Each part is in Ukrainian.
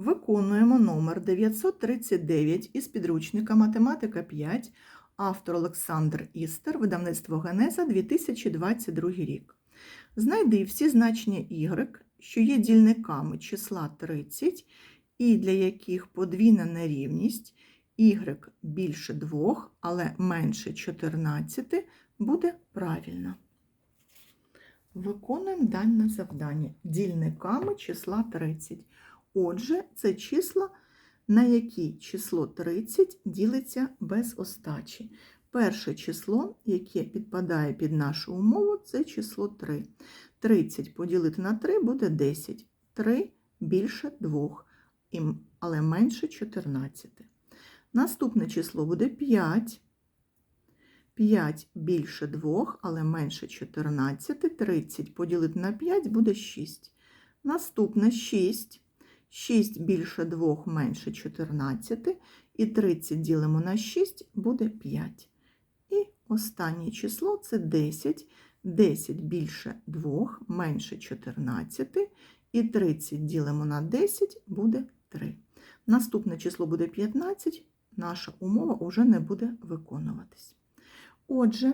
Виконуємо номер 939 із підручника Математика 5, автор Олександр Істер, видавництво Генеза 2022 рік. Знайди всі значення y, що є дільниками числа 30, і для яких подвійна нерівність y більше 2, але менше 14 буде правильно. Виконуємо дане завдання дільниками числа 30. Отже, це числа, на які число 30 ділиться без остачі. Перше число, яке підпадає під нашу умову, це число 3. 30 поділити на 3 буде 10. 3 більше 2, але менше 14. Наступне число буде 5. 5 більше 2, але менше 14. 30 поділити на 5 буде 6. Наступне 6. 6 більше 2 менше 14. І 30 ділимо на 6 буде 5. І останнє число це 10. 10 більше 2 менше 14. І 30 ділимо на 10 буде 3. Наступне число буде 15. Наша умова вже не буде виконуватись. Отже,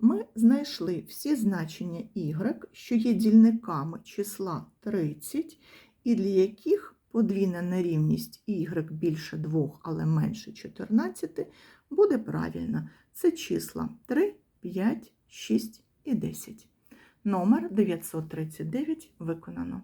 ми знайшли всі значення y, що є дільниками числа 30, і для яких подвійна нерівність y більше 2, але менше 14 буде правильна. Це числа 3, 5, 6 і 10. Номер 939 виконано.